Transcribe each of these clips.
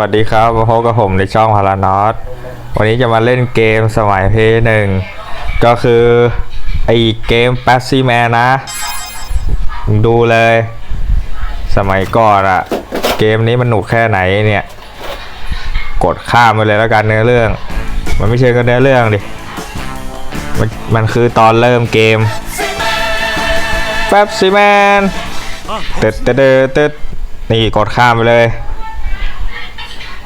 วัสดีครับมาพบกับผมในช่องพารานอตวันนี้จะมาเล่นเกมสมัยเพย์หนึ่งก็คือไอเกมแป๊บซี่แมนนะมึงดูเลย สมัยก่อนอะเกมนี้มันหนุกแค่ไหนเนี่ย กดข้ามไปเลยแล้วกันเนื้อเรื่อง มันไม่ใช่ก็เนื้อเรื่องดิ มันมันคือตอนเริ่มเกมแป๊บซี่แมนตึ๊ดตึ๊ดตึ๊ดตึ๊ดนี่กดข้ามไปเลย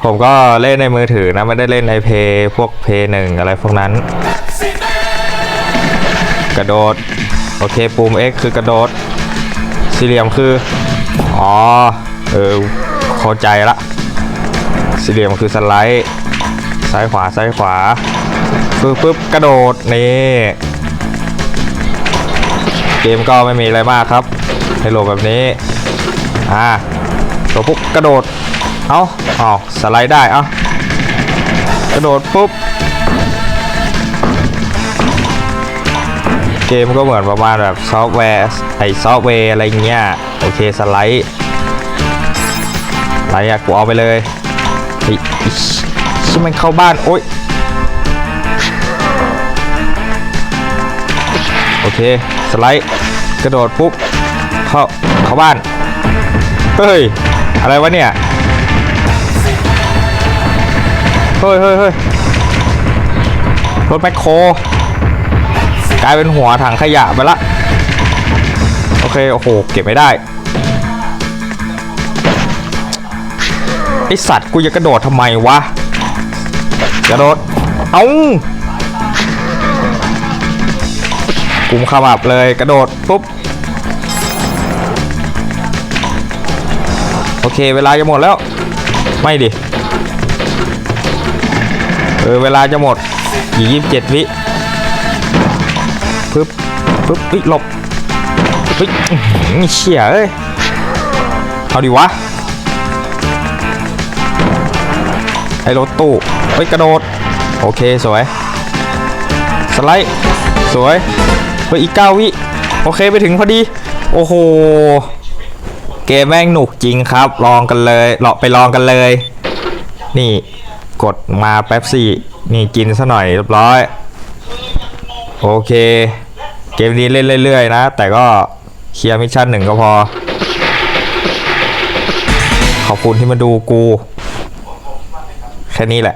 ผมก็เล่นในมือถือนะ ไม่ได้เล่นในเพย์พวกเพย์หนึ่งอะไรพวกนั้น กระโดด โอเคปุ่ม X คือกระโดด สี่เหลี่ยมคือ อ๋อ เออเข้าใจละ สี่เหลี่ยมคือสไลด์ซ้ายขวาซ้ายขวาปึ๊บปึ๊บกระโดดนี่เกมก็ไม่มีอะไรมากครับให้โหลดแบบนี้อ่าตัวปุ๊บกระโดด เอาเอาสไลด์ได้เอากระโดดปุ๊บ เกมก็เหมือนประมาณแบบซอฟต์แวร์ไอซอฟต์แวร์อะไรเงี้ย โอเคสไลด์อะไรอะกูเอาไปเลยไอ้ไอ้ชิมันเข้าบ้าน โอ๊ย โอเค สไลด์ กระโดดปุ๊บ เข้า เข้าบ้าน เฮ้ย อะไรวะเนี่ย ฮ้ยเฮ้ยเฮ้ยรถแมคโครกลายเป็นหัวถังขยะไปละ โอเค โอ้โห เก็บไม่ได้ ไอสัตว์กูจะกระโดดทำไมวะ กระโดด เอากุมขมับเลยกระโดด ปุ๊บ โอเค เวลาจะหมดแล้ว ไม่ดิ เออเวลาจะหมดอีกยี่สิบเจ็ดวิปึ๊บปึ๊บเฮ้ยหลบเฮ้ยอื้อหือเชี่ยเอ้ยเอาดิวะไอ้รถตู้เฮ้ยกระโดด โอเคสวย สไลด์สวยเฮ้ยอีกเก้าวิ โอเคไปถึงพอดี โอ้โห เกมแม่งหนุกจริงครับ ลองกันเลยลองไปลองกันเลย นี่ กดมาแป๊บสี่นี่กินซะหน่อยเรียบร้อย โอเค เกมนี้เล่นเรื่อยๆนะ แต่ก็เคลียร์มิชชั่นหนึ่งก็พอ ขอบคุณที่มาดูกู แค่นี้แหละ